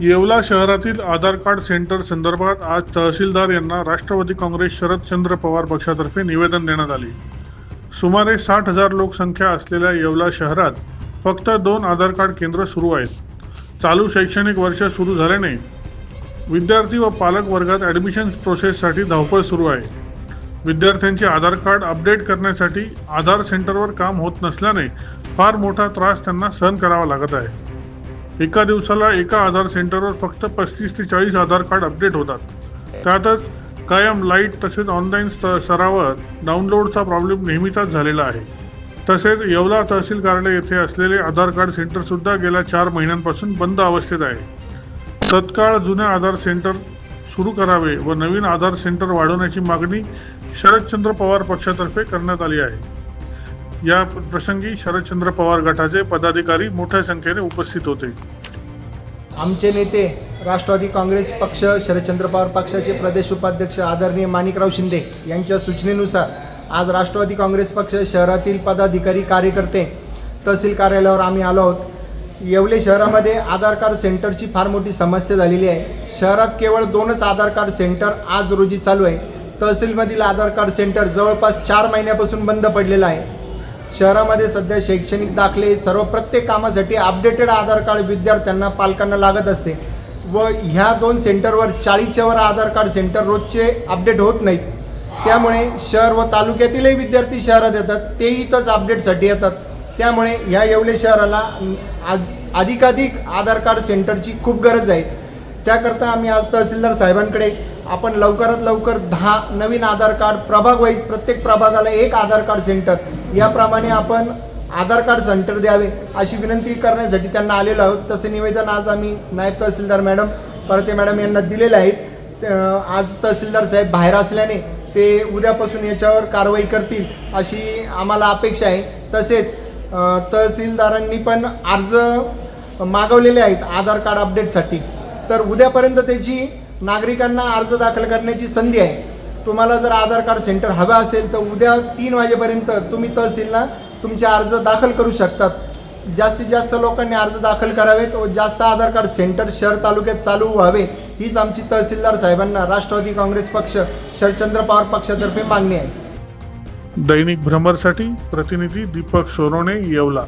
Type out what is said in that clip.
येवला शहरातील आधार card centre संदर्भात आज तहसीलदार यांना राष्ट्रवादी काँग्रेस शरदचंद्र पवार पक्षातर्फे निवेदन देण्यात आले. सुमारे साठ हजार लोकसंख्या असलेल्या येवला शहरात फक्त दोन आधार कार्ड केंद्र सुरू आहेत. चालू शैक्षणिक वर्ष सुरू झाल्याने विद्यार्थी व पालक वर्गात ॲडमिशन प्रोसेससाठी धावपळ सुरू आहे. विद्यार्थ्यांचे आधार कार्ड अपडेट करण्यासाठी आधार सेंटरवर काम होत नसल्याने फार मोठा त्रास त्यांना सहन करावा लागत आहे. एका दिवसाला एका आधार सेंटरवर फक्त पस्तीस ते चाळीस आधार कार्ड अपडेट होतात. त्यातच कायम लाइट तसेच ऑनलाईन स्तरावर डाउनलोडचा प्रॉब्लेम नेहमीचाच झालेला आहे. तसेच येवला तहसील कार्यालय येथे असलेले आधार कार्ड सेंटरसुद्धा गेल्या चार महिन्यांपासून बंद अवस्थेत आहे. तत्काळ जुने आधार सेंटर सुरू करावे व नवीन आधार सेंटर वाढवण्याची मागणी शरदचंद्र पवार पक्षातर्फे करण्यात आली आहे. या प्रसंगी शरदचंद्र पवार गटाचे पदाधिकारी मोठ्या संख्येने उपस्थित होते. आमचे नेते राष्ट्रवादी काँग्रेस पक्ष शरदचंद्र पवार पक्षाचे प्रदेश उपाध्यक्ष आदरणीय माणिकराव शिंदे यांच्या सूचनेनुसार आज राष्ट्रवादी काँग्रेस पक्ष शहरातील पदाधिकारी कार्यकर्ते तहसील कार्यालयावर आम्ही आलो आहोत. येवले शहरामध्ये आधार कार्ड सेंटरची फार मोठी समस्या झालेली आहे. शहरात केवळ दोनच आधार कार्ड सेंटर आज रोजी चालू आहे. तहसीलमधील आधार कार्ड सेंटर जवळपास चार महिन्यापासून बंद पडलेलं आहे. शहरामध्ये सध्या शैक्षणिक दाखले सर्व प्रत्येक कामासाठी अपडेटेड आधार कार्ड विद्यार्थ्यांना पालकांना लागत असते. व ह्या दोन सेंटरवर चाळीसच्या वर आधार कार्ड सेंटर रोजचे अपडेट होत नाहीत. त्यामुळे शहर व तालुक्यातीलही विद्यार्थी शहरात येतात तेही इथंच अपडेटसाठी येतात. त्यामुळे ह्या येवले शहराला आज अधिकाधिक आधार कार्ड सेंटरची खूप गरज आहे. त्याकरता आम्ही आज तहसीलदार साहेबांकडे आपण लवकरात लवकर दहा नवीन आधार कार्ड प्रभाग वाईज प्रत्येक प्रभागाला एक आधार कार्ड सेंटर याप्रमाणे आपण आधार कार्ड सेंटर द्यावे अशी विनंती करण्यासाठी त्यांना आलेलो आहोत. तसे निवेदन आज आम्ही नायब तहसीलदार मॅडम परते मॅडम यांना दिलेलं आहेत. आज तहसीलदार साहेब बाहेर असल्याने ते उद्यापासून याच्यावर कारवाई करतील अशी आम्हाला अपेक्षा आहे. तसेच तहसीलदारांनी पण अर्ज मागवलेले आहेत आधार कार्ड अपडेटसाठी. तर उद्यापर्यंत त्याची नागरिकांना अर्ज दाखल करण्याची संधी आहे. तुम्हाला जर आधार कार्ड सेंटर हवं असेल तर उद्या तीन वाजेपर्यंत तुम्ही तहसीलला तुमचे अर्ज दाखल करू शकतात. जास्तीत जास्त लोकांनी अर्ज दाखल करावेत व जास्त आधार कार्ड सेंटर शहर तालुक्यात चालू व्हावे हीच आमची तहसीलदार साहेबांना राष्ट्रवादी काँग्रेस पक्ष शरदचंद्र पवार पक्षातर्फे मागणी आहे. दैनिक भ्रमरसाठी प्रतिनिधी दीपक सोनवणे येवला.